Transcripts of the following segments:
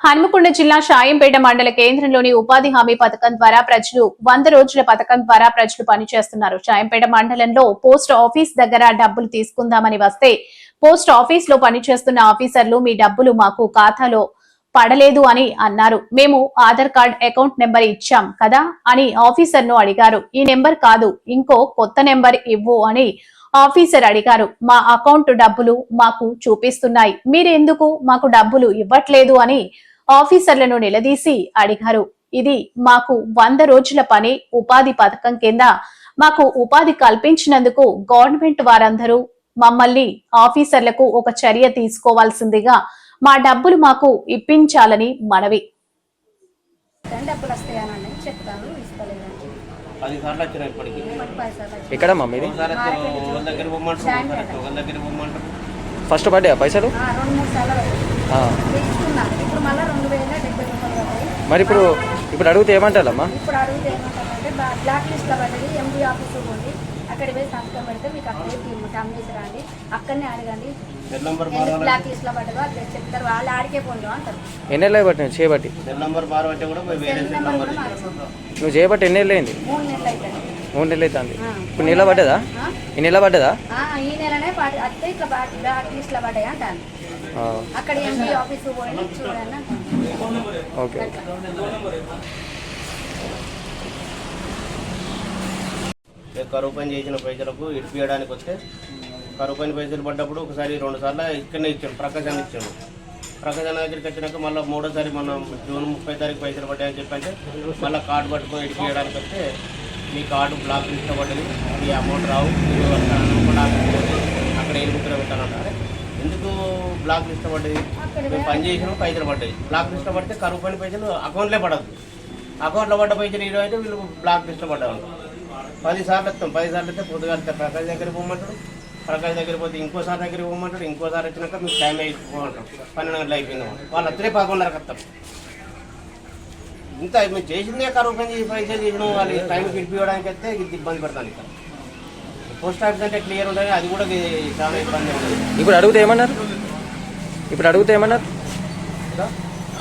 హన్మకొండ జిల్లా షాయంపేట మండల కేంద్రంలోని ఉపాధి హామీ పథకం ద్వారా ప్రజలు వంద రోజుల పథకం ద్వారా ప్రజలు పనిచేస్తున్నారు. షాయంపేట మండలంలో పోస్ట్ ఆఫీస్ దగ్గర డబ్బులు తీసుకుందామని వస్తే పోస్ట్ ఆఫీస్లో పనిచేస్తున్న ఆఫీసర్లు మీ డబ్బులు మాకు ఖాతాలో పడలేదు అని అన్నారు. మేము ఆధార్ కార్డ్ అకౌంట్ నెంబర్ ఇచ్చాం కదా అని ఆఫీసర్ను అడిగారు. ఈ నెంబర్ కాదు ఇంకో కొత్త నెంబర్ ఇవ్వు అని ఆఫీసర్ అడిగారు. మా అకౌంట్ డబ్బులు మాకు చూపిస్తున్నాయి. మీరెందుకు మాకు డబ్బులు ఇవ్వట్లేదు అని ఆఫీసర్లను నిలదీసి అడిగారు. ఇది మాకు వంద రోజుల పని ఉపాధి పథకం కింద మాకు ఉపాధి కల్పించినందుకు గవర్నమెంట్ వారందరూ మమ్మల్ని ఆఫీసర్లకు ఒక చర్య తీసుకోవాల్సిందిగా మా డబ్బులు మాకు ఇప్పించాలని మనవి. డబ్బులు వస్తాయని చెప్తాను పది సార్లు ఇప్పటికి. దగ్గర పొమ్మంటారు దగ్గర పొమ్మంటారు. ఫస్ట్ పడ్డా పైసలు? మరి ఇప్పుడు ఇప్పుడు అడిగితే ఏమంటారమ్మా? ఇప్పుడు అడిగితే ఏమంటారంటే బా- బ్లాక్ లిస్ట్లో పడ్డది ఎంపీ ఆఫీసు పోండి. అక్కడ పోయి సంతకం పెడితే మీకు అక్కడే అమ్మేసి రండి అక్కడనే అడగండి బ్లాక్ లిస్ట్లో పడ్డదో అక్కడ చెప్తారు. వాళ్ళు ఆడికే పోండు అంటారు. ఎన్నేళ్ళు మార్చారు నువ్వు చేయబట్టి ఎన్నేళ్ళు అయింది? మూడు నెలలు అవుతుంది మూడు నెలలు అవుతుంది ఆ. ఇప్పుడు నెల పడ్డదా? ఈ నెల పడ్డదా? ఆ, ఈ నెలనే అత్తే ఇట్లా బ్లాక్ బ్లాక్ లిస్ట్లో పడ్డాయి అంటాను అక్కడ ఎంపీ ఆఫీసు పోయి చూడండి. అంటాను ఓకే కరువు పని చేసిన పైసలకు ఇడిపియడానికి వస్తే కరువు పని పైసలు పడ్డప్పుడు ఒకసారి రెండు సార్లు ఇక్కడనే ఇచ్చాడు ప్రకాశాన్ని ఇచ్చాడు ప్రకాశాన్ని దగ్గరికి వచ్చినాక మళ్ళీ మూడోసారి మనం జూన్ ముప్పై తారీఖు పైసలు పడ్డాయని చెప్పంటే మళ్ళీ కార్డు పట్టుకొని ఇడిపియడానికి వస్తే మీ కార్డు బ్లాక్ లిస్ట్ పడ్డది మీ అమౌంట్ రావు మీరు అక్కడ అనుకున్న ఆఫీస్కి పోతే ఎందుకు బ్లాక్ లిస్ట్ పడ్డది? మేము పని చేసినాం పైసలు పడ్డాయి. బ్లాక్ లిస్ట్ పడితే కరువు పని పైసలు అకౌంట్లో పడదు. అకౌంట్లో పడ్డ పైసలు ఇరవై అయితే వీళ్ళు బ్లాక్ లిస్ట్ పడ్డారు. పది సార్లు వస్తాం పది సార్లు వస్తే పొద్దుగాల ప్రకాష్ దగ్గరికి పోమంటాడు. ప్రకాష్ దగ్గర పోతే ఇంకోసారి దగ్గరికి పోమంటాడు. ఇంకోసారి వచ్చినాక మీకు టైం అయిపోమంటాం పన్నెండు గంటలు అయిపోయింది వాళ్ళు అత్తనే పదకొండున్నరకు వస్తాం ఇంత మేము చేసిందే కరువు పని చేసి పైసలు చేసినాం వాళ్ళు టైం పిలిపివ్వడానికి వస్తే ఇది ఇబ్బంది పడతాను ఇక్కడ పోస్ట్ ఆఫీస్ అంటే క్లియర్ ఉంటుంది అది కూడా చాలా ఇబ్బంది ఉంటుంది. ఇప్పుడు అడిగితే ఏమన్నారు? ఇప్పుడు అడిగితే ఏమన్నారు?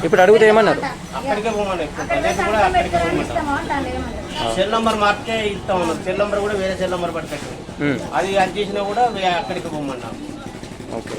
ఇప్పుడు అడిగితే ఏమన్నారు? అక్కడికే పోమని అక్కడ ప్రజెంట్ కూడా సంతకం అక్కడికే పెడతారని పోమంటాం. ఇస్తామా అంటాను ఏమంటారు సెల్ నంబర్ మార్చే ఇస్తాం అన్నారు సెల్ నంబర్ కూడా వేరే సెల్ నంబర్ పట్టుకెట్టాం అది అది చేసినా కూడా అక్కడికి పోమన్నాం ఓకే.